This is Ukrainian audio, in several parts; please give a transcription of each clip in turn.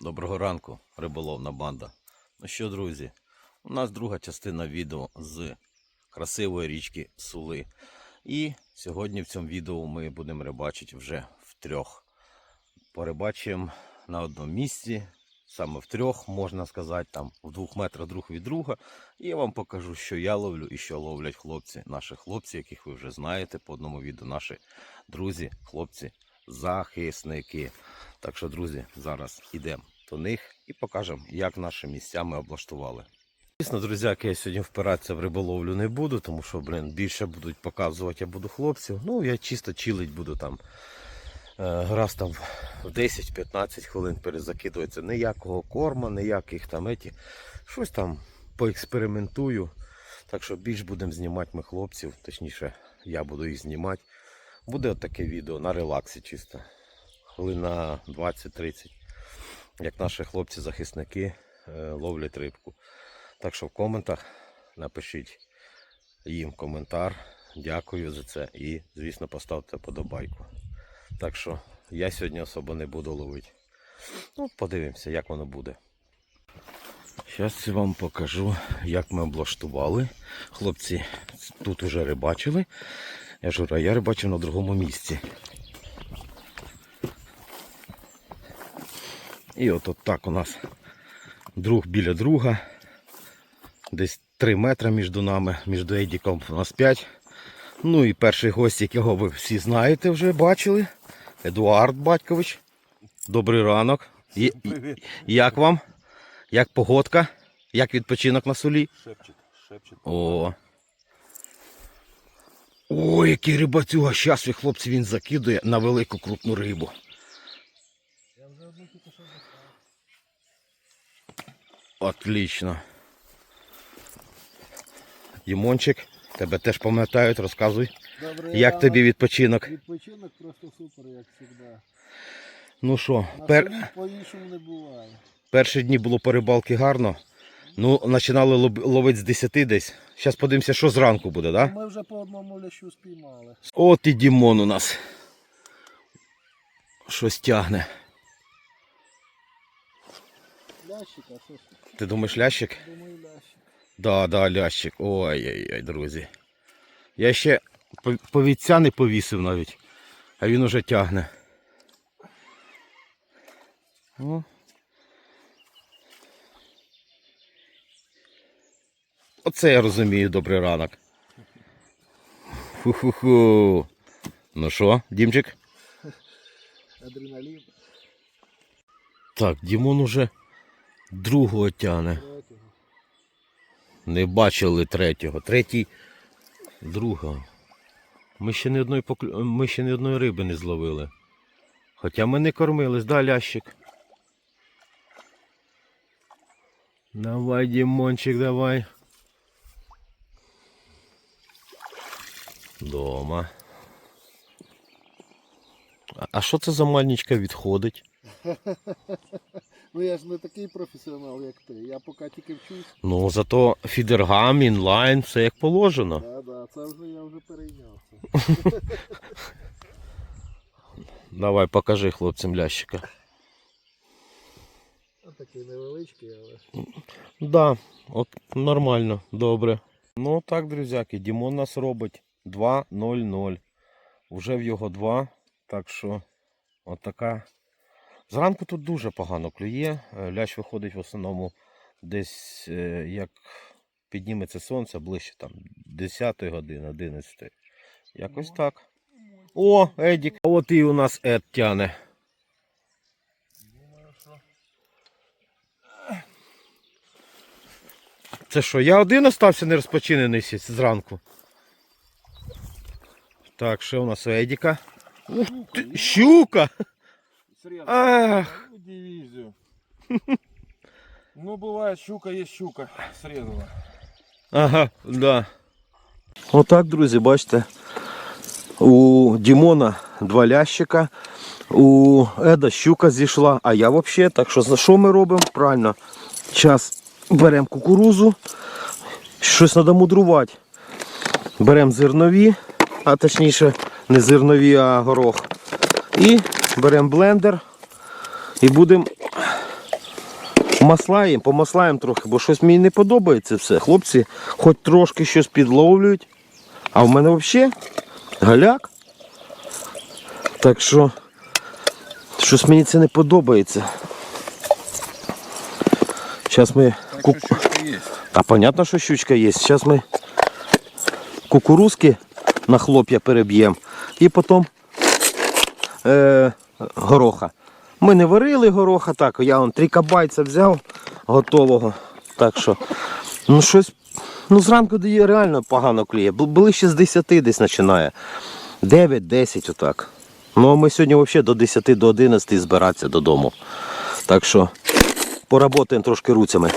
Доброго ранку, риболовна банда. Ну що, друзі, у нас друга частина відео з красивої річки Сули. І сьогодні в цьому відео ми будемо рибачити вже втрьох. Порибачимо на одному місці, саме втрьох, можна сказати, там в двох метрах друг від друга. І я вам покажу, що я ловлю і що ловлять хлопці, наші хлопці, яких ви вже знаєте по одному відео, наші друзі, хлопці, захисники. Так що, друзі, зараз йдемо до них і покажемо, як наші місця ми облаштували. Звісно, друзяки, я сьогодні впиратися в риболовлю не буду, тому що, блин, більше будуть показувати, я буду хлопців. Ну, я чисто чилить буду там. Е, раз там в 10-15 хвилин перезакидується. Ніякого корма, ніяких там еті. Щось там поекспериментую. Так що більш будемо знімати ми хлопців, точніше, я буду їх знімати. Буде таке відео на релаксі чисто. Хвилин на 20-30. Як наші хлопці-захисники е, ловлять рибку. Так що в коментах напишіть їм коментар. Дякую за це. І, звісно, поставте подобайку. Так що я сьогодні особо не буду ловити. Ну, подивимося, як воно буде. Зараз я вам покажу, як ми облаштували. Хлопці тут уже рибачили. Я ж говорю, а я рибачив на другому місці. І от, от так у нас друг біля друга. Десь 3 метри між нами, між Едіком у нас 5. Ну і перший гость, якого ви всі знаєте, вже бачили. Едуард Батькович. Добрий ранок. І- Як вам? Як погодка? Як відпочинок на солі? Шепчет, шепчет. О. О, який рибацюга. Щас, хлопці, він закидує на велику крупну рибу. Отлично. Дімончик, тебе теж пам'ятають, розказуй. Добрий Як тобі відпочинок? Відпочинок просто супер, як завжди. Ну що, пер... по-іншому не буває. перші дні було по рибалки гарно. Ну, починали ловити з 10 десь. Зараз подивимося, що зранку буде, так? Да? Ми вже по одному лящу спіймали. От і Дімон у нас. Щось тягне. Лящика, що ж? Ти думаєш лящик? Думаю, лящик. Да, да, лящик. Ой-ой-ой, друзі. Я ще по- повідця не повісив навіть, а він уже тягне. О. Оце я розумію, добрий ранок. Ху-ху-ху. Ну що, Дімчик? Адреналін. Так, Дімон уже другого. Третього. Не бачили третього. Третій другого. Ми ще ні одної поклю... ми ще ні одної риби не зловили. Хоча ми не кормились, да, лящик? Давай, Дімончик, давай. Дома. А- що це за мальничка відходить? Ну я ж не такий професіонал, як ти. Я поки тільки вчусь. Ну, зато фідергам, інлайн, все як положено. Да, да, це вже я вже перейнявся. Давай, покажи хлопцям лящика. Такий невеличкий, але. Да, от нормально, добре. Ну так, друзяки, Дімон нас робить 2-0-0. В його 2. Так що от така. Зранку тут дуже погано клює. Е, Лящ виходить в основному десь е, як підніметься сонце ближче там 10 години, 11. Якось так. О, Едік. А От і у нас Ед тяне. Це що, я один остався не розпочинений зранку? Так, що у нас Едіка? Ух ти, щука! Ах! Ну, Ну, бывает, щука есть щука. Срезала. Ага, да. Отак, друзі, бачите. У Дімона два лящика, у Еда щука зійшла, а я взагалі. Так що за що ми робимо? Правильно. Зараз беремо кукурузу, щось треба мудрувати. Беремо зернові, а точніше не зернові, а горох. І беремо блендер і будемо Маслаємо, помаслаємо трохи, бо щось мені не подобається все. Хлопці хоч трошки щось підловлюють, а в мене взагалі галяк. Так що щось мені це не подобається. Зараз ми. ку- есть. Та понятно, що щучка є. Зараз ми кукурузки на хлоп'я переб'ємо і потім е, гороха. Ми не варили гороха, так, я вон три кабайця взяв готового. Так що, ну щось, ну зранку дає реально погано кліє. Бу- Ближче з 10 десь починає. 9-10 отак. Ну а ми сьогодні взагалі до 10 до 11 збиратися додому. Так що поработаємо трошки руцями.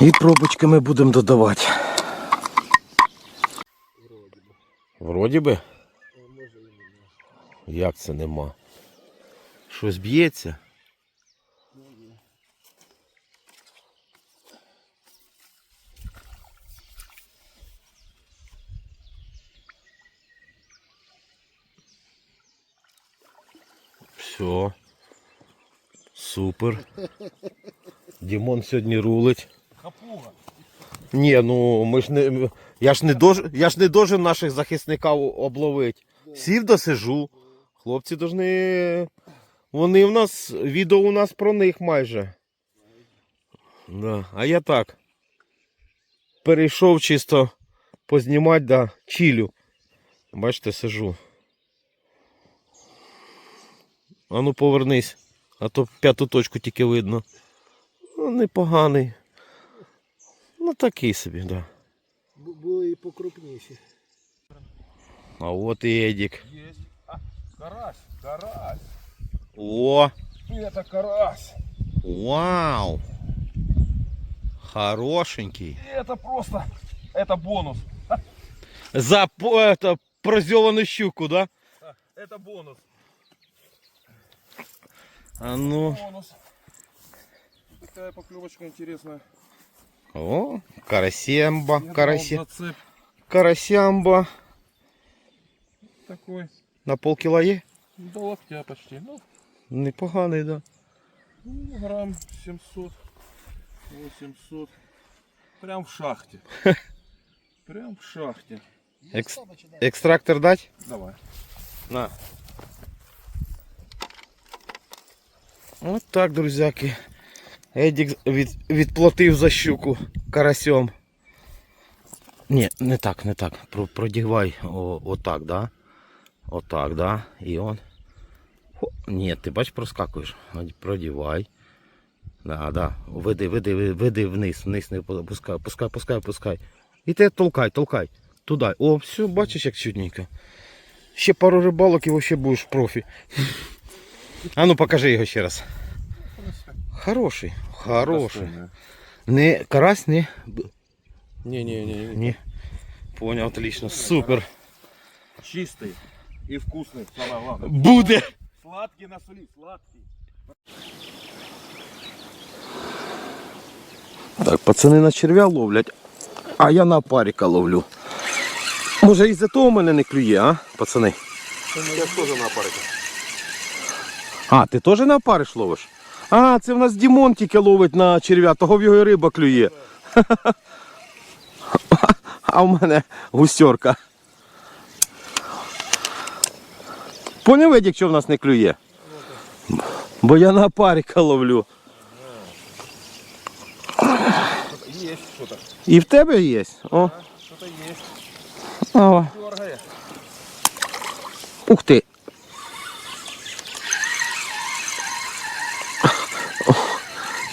І пробочками будемо додавати. Вроді би. Як це нема? Щось б'ється? Все. Супер. Дімон сьогодні рулить. Ні, ну ми ж не. Я ж не дож, я ж не должен наших захисників обловити. Сів досижу. Хлопці должны. Вони в нас. Відео у нас про них майже. Да. А я так. Перейшов чисто познімати, да, чилю. Бачите, сижу. А ну повернись. А то п'яту точку тільки видно. Ну, непоганий. Ну такий собі, да. Бу- Були і покрупніші. А от і Едік. Есть. А, карась, карась. О! Это карась. Вау! Хорошенький. Это просто, это бонус. За по- это, прозьованную щуку, да? Это бонус. А ну. Бонус. Такая поклевочка интересная. О, карасе, Зацеп карасямба. такой. На полкіла є? До локтя почти. Ну, Непоганий, да. ну, грамм 700, 800. Прям в шахте. Прям в шахте. Екс... Екстрактор дать? Давай. На. От так, друзяки. Едік від, відплатив за щуку карасьом. Ні, не так, не так. Про, продівай о, отак, да? Отак, да? І он. Хо. Ні, ти бач, проскакуєш. Продівай. Да, да. Веди, веди, веди вниз, вниз не пускай, пускай, пускай, пускай. І те толкай, толкай. Туди. О, все, бачиш, як чудненько. Ще пару рибалок і вообще будеш профі. А ну покажи його ще раз. Хороший, хороший. Не карась, не. Не-не-не. Ні. Понял, отлично. Супер. Чистый и вкусный, самое главное. Буде. Сладкий на соли, сладкий. Так, пацани на черв'я ловлять, а я на паріка ловлю. Може із-за того в мене не клює, а, пацани? Я тоже на парике. А, ти теж на опариш ловиш? А, це в нас Дімон тільки ловить на черв'я, того в його і риба клює. А в мене густерка. Поняв, Едік, що в нас не клює? Бо я на паріка ловлю. Что-то. І в тебе є? О. Ух ти.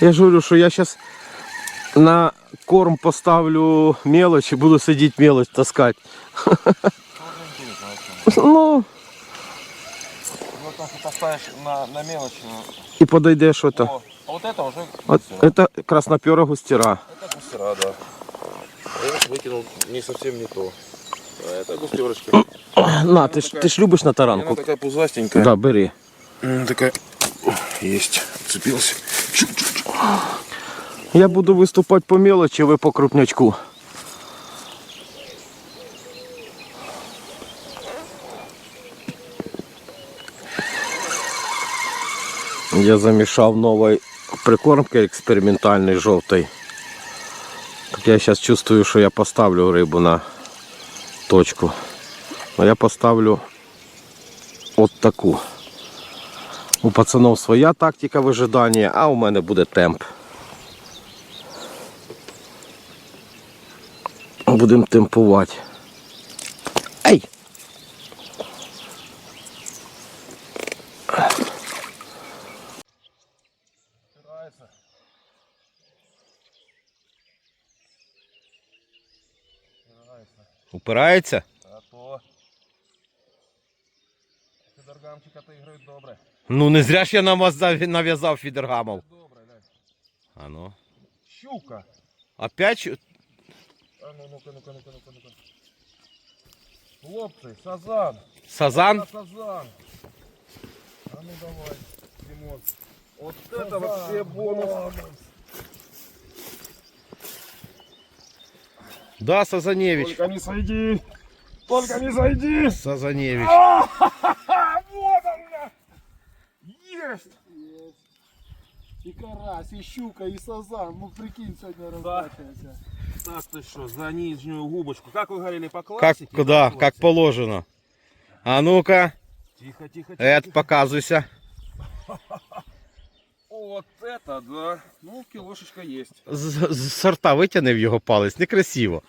Я ж говорю, що я зараз на корм поставлю мелочь і буду сидіти мелочь таскати. Ну, Вот так вот поставишь на, на мелочь. ну, і подойде що то. О, а вот это уже От, всё. це краснопера густера. Это густера, да. Я выкинул не совсем не то. А это густерочка. На, ти ж, ти ж любиш на Она таранку. такая пузастенькая. Да, бери. М, Такая. О, Есть. Цепился. Я буду виступати по мелочі, ви по крупнячку. Я замішав нової прикормки експериментальної жовтої. Так я зараз чувствую, що я поставлю рибу на точку. Но я поставлю от таку. У пацанов своя тактика вижидання, а у мене буде темп. Будемо темпувати. Ей! Упирається? Ти добре. Ну не зря ж я нав'язав фідергамов. Добре, да. А ну. Щука. Опять? щ- А ну ну-ка, ну-ка, ну-ка, ну-ка, ну-ка. Хлопці, сазан. Сазан? А, сазан. А ну давай, Димон. Вот это вообще бонус. Да, Сазаневич. Только не сойди. Только не сойди. Сазаневич. А, вот она. Есть. І карась, і щука, і сазан. Ну прикинь, сьогодні розбачився. Так ты что, за нижнюю губочку. Как вы говорили по Как, классике? куда? по Как классике. положено. А ну-ка, Тихо, тихо, тихо. Эд, тихо. показывайся. Вот это да. Ну, килошечка есть. З, з сорта витягнув його палець, некрасиво.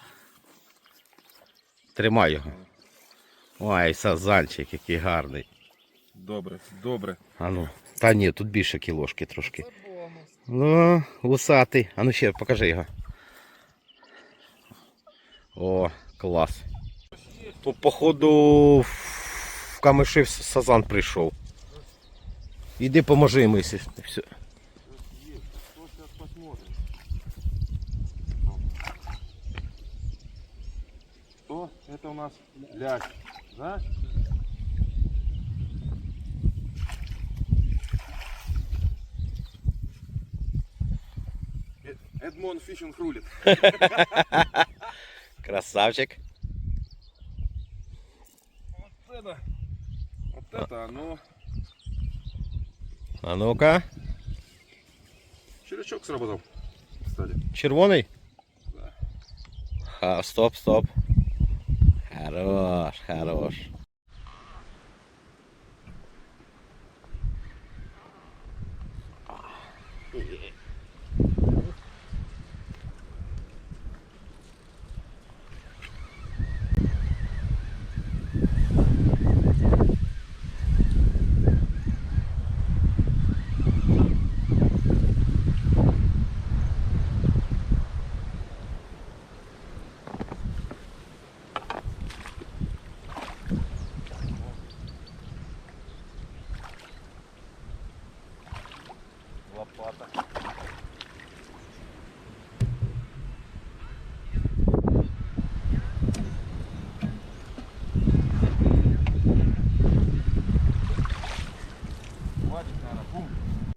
Тримай його. Ой, сазанчик, який гарний. Добре, добре. А ну. Та ні, тут більше кілошки трошки. Ну, вусатий. А ну ще покажи його. О, клас. Тут, походу, в камиші сазан прийшов. Іди поможи йому. якщо- Все. Это у нас лящ. Да? Эд- Эдмон Фишинг рулит. Красавчик. Вот это. Вот это оно. А ну-ка. Червячок сработал. Кстати. Червоний? Да. Ха, стоп, стоп. Хорош, хорош.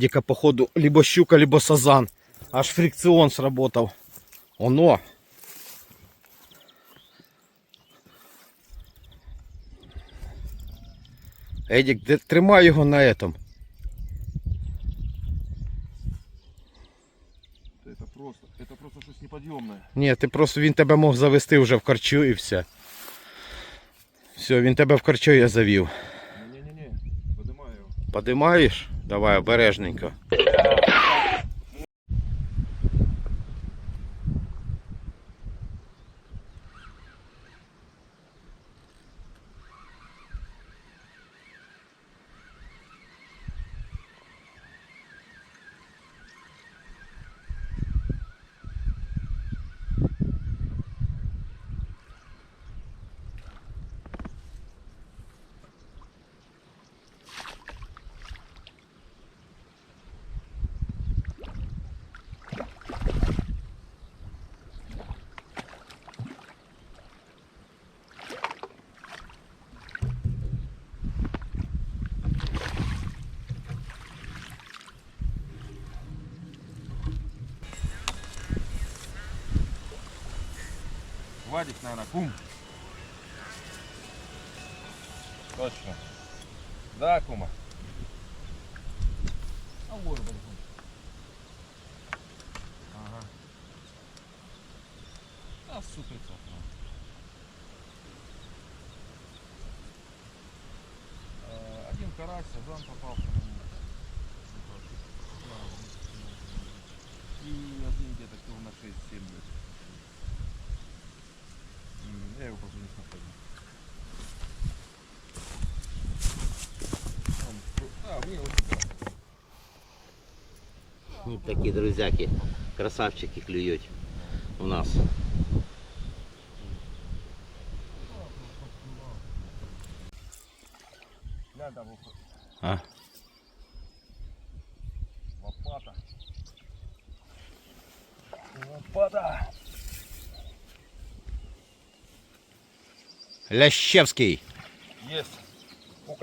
Дика, походу, либо щука, либо сазан. Аж фрикцион сработал. Оно. Едік, де- тримай його на этом. просто. Это просто что-то неподъемное. Ні, ти просто він тебе мог завести вже в корчу і все. Все, він тебе в корчу я завів. Подимаєш? Давай обережненько. Вадик, наверное, кум. Точно. Да, кума. А вот, блин. Ага. А, супер, ну. Э, Один карась, сазан попался на него. И один где-то кило на 6-7 лет. Я его просто не находил. Вот такие друзьяки, красавчики клюють у нас. Глянь, там вот А? лопата. Лопата. Лящевський. Есть. У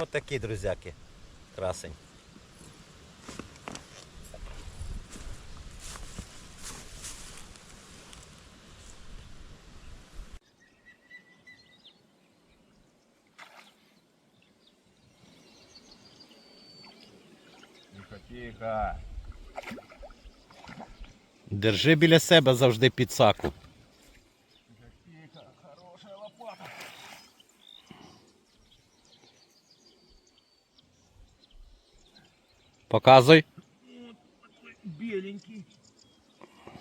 Ось такі друзяки. Красень. Тихо, тихо. Держи біля себе завжди підсаку. Показуй. Беленький.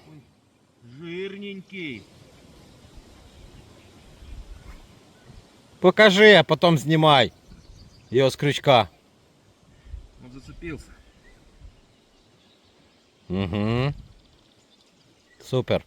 Ой, жирненький. Покажи, а потім знімай. Його з крючка. Он зацепился. Угу. Супер.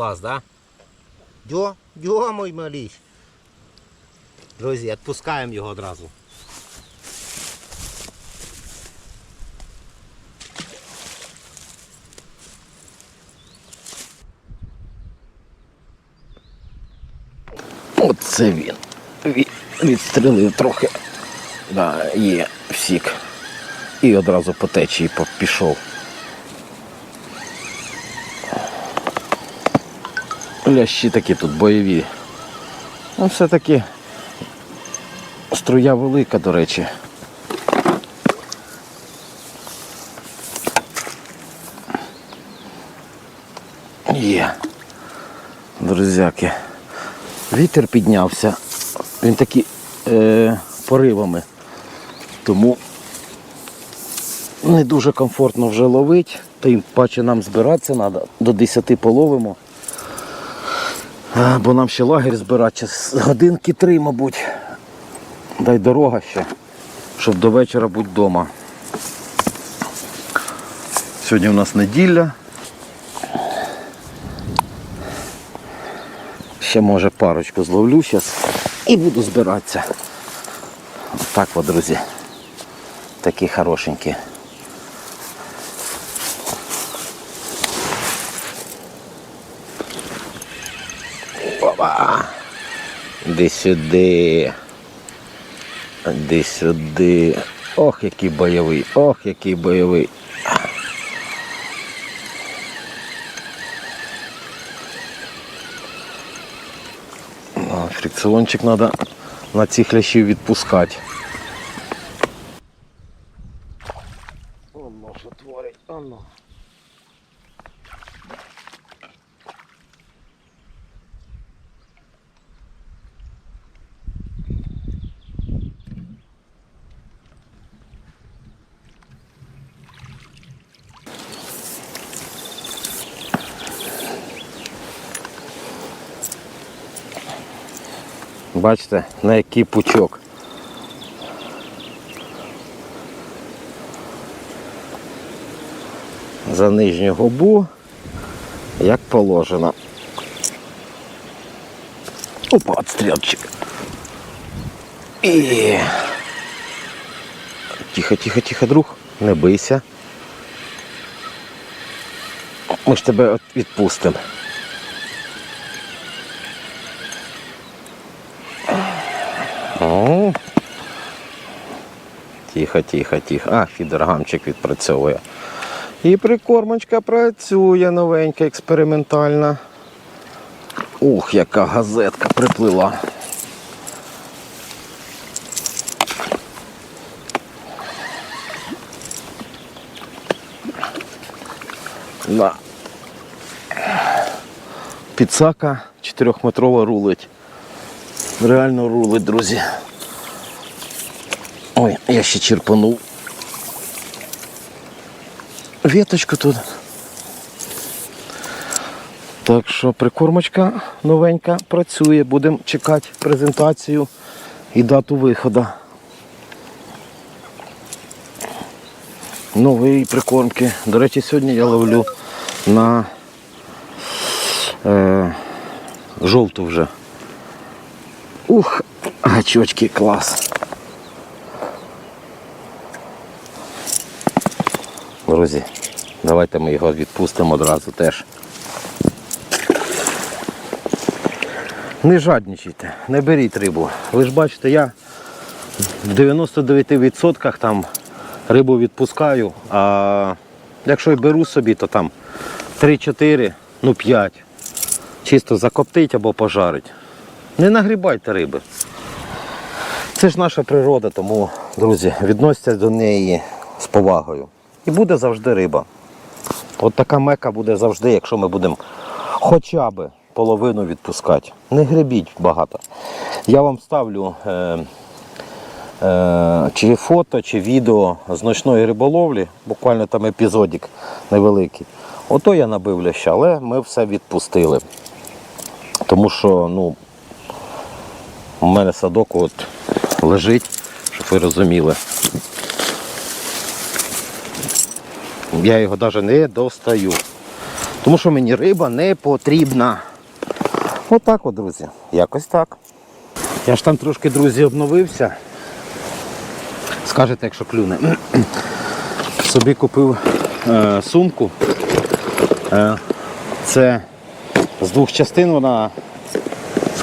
Клас, да? Дьо, дьо, мой маліш. Друзі, відпускаємо його одразу. Оце він. Ві- Відстрелив трохи. Да, є всік. І одразу по течії пішов. Лящі такі тут бойові. Ну, все-таки струя велика, до речі. Є. Друзяки. Вітер піднявся. Він такий е, поривами. Тому не дуже комфортно вже ловить. Тим паче нам збиратися треба. До 10 половимо. Бо нам ще лагерь збирати час годинки три, мабуть. Дай дорога ще, щоб до вечора бути вдома. Сьогодні у нас неділя. Ще може парочку зловлю зараз і буду збиратися. Так от, друзі. Такі хорошенькі. Опа! Іди сюди. Іди сюди. Ох, який бойовий, ох, який бойовий. Фрикціончик треба на цих хлящів відпускати. Оно що творить, оно. Бачите, на який пучок. За нижню губу, як положено. Опа, отстрілчик. І... Тихо, тихо, тихо, друг, не бийся. Ми ж тебе відпустимо. О. Тихо, тихо, тихо. А, фідергамчик відпрацьовує. І прикормочка працює новенька, експериментальна. Ух, яка газетка приплила. Да. Підсака 4-метрова рулить. Реально рулить, друзі. Ой, я ще черпанув. Віточку тут. Так що прикормочка новенька працює. Будемо чекати презентацію і дату виходу. Нової прикормки. До речі, сьогодні я ловлю на е, жовту вже. Ух, гачочки, клас. Друзі, давайте ми його відпустимо одразу теж. Не жадничайте, не беріть рибу. Ви ж бачите, я в 99% там рибу відпускаю, а якщо й беру собі, то там 3-4, ну 5. Чисто закоптить або пожарить. Не нагрібайте риби. Це ж наша природа, тому, друзі, відносяться до неї з повагою. І буде завжди риба. От така мека буде завжди, якщо ми будемо хоча б половину відпускати. Не гребіть багато. Я вам ставлю е, е, чи фото, чи відео з ночної риболовлі, буквально там епізодик невеликий. Ото я набив ляща, але ми все відпустили. Тому що, ну, у мене садок от лежить, щоб ви розуміли. Я його навіть не достаю. Тому що мені риба не потрібна. Отак от, друзі. Якось так. Я ж там трошки, друзі, обновився. Скажете, якщо клюне. Собі купив е, сумку. Е, це з двох частин вона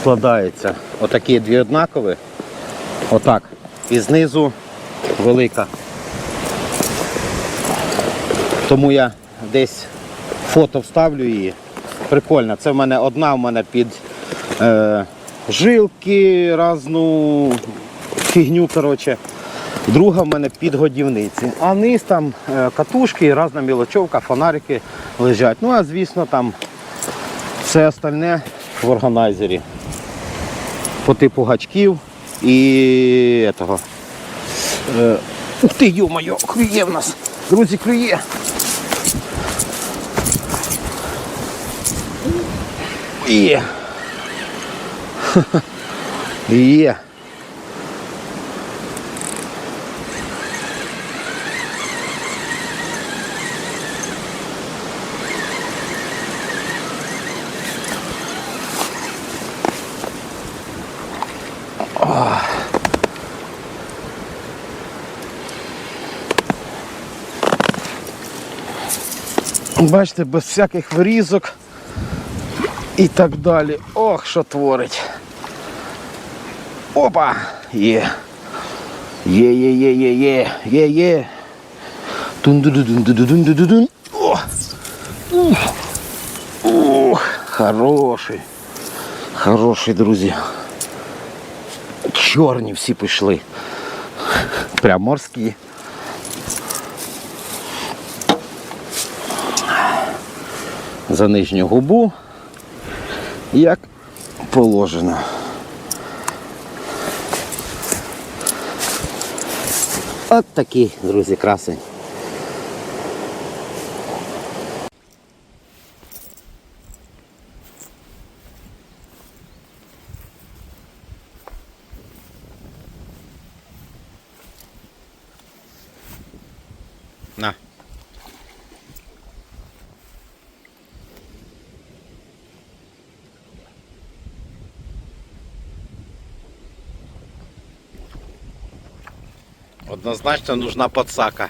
складається. Отакі дві однакові. Отак. І знизу велика. Тому я десь фото вставлю її. Прикольно. Це в мене одна в мене під е, жилки, разну фігню, коротше. Друга в мене під годівниці. А низ там е, катушки, різна мілочовка, фонарики лежать. Ну а звісно там все остальне в органайзері. По типу гачків і этого. Е, ух ти, йо-моє, клює в нас. Друзі, клює. Є. Є. Бачите, без всяких вирізок і так далі. Ох, що творить. Опа! Є. Є, є, є, є, є, є, є. Тун-ду-ду-дун-ду-ду-дун-ду-дун. О! Ух. Ух, хороший. Хороший, друзі. Чорні всі пішли. Прям морські. За нижню губу, як положено. От такі, друзі, красень. На. Однозначно нужна подсака.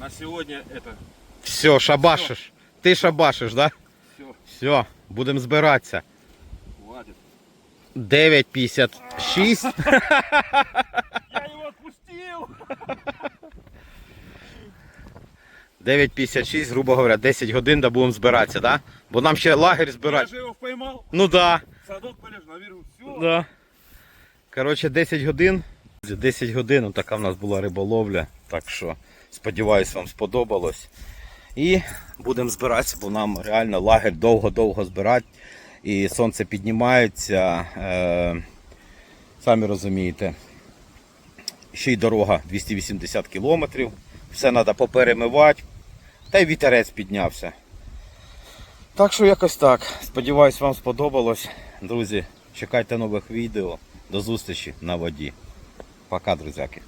На сегодня это Все, шабашиш. Ти шабашиш, да? все, Все, будемо збиратися. хватит. 9.56. Я его отпустил! 9.56, грубо говоря, 10 годин да будемо збиратися, да? Бо нам ще лагерь Я збирати. же его поймал, Ну да. садок полез, наверху, все. Да. Коротше, 10 годин. 10 годин, така в нас була риболовля. Так що сподіваюсь, вам сподобалось. І будемо збиратися, бо нам реально лагерь довго-довго збирати. І сонце піднімається. Е, самі розумієте. Ще й дорога 280 кілометрів. Все треба поперемивати. Та й вітерець піднявся. Так що якось так. Сподіваюсь, вам сподобалось. Друзі, чекайте нових відео. До зустрічі на воді. Пока, друзяки.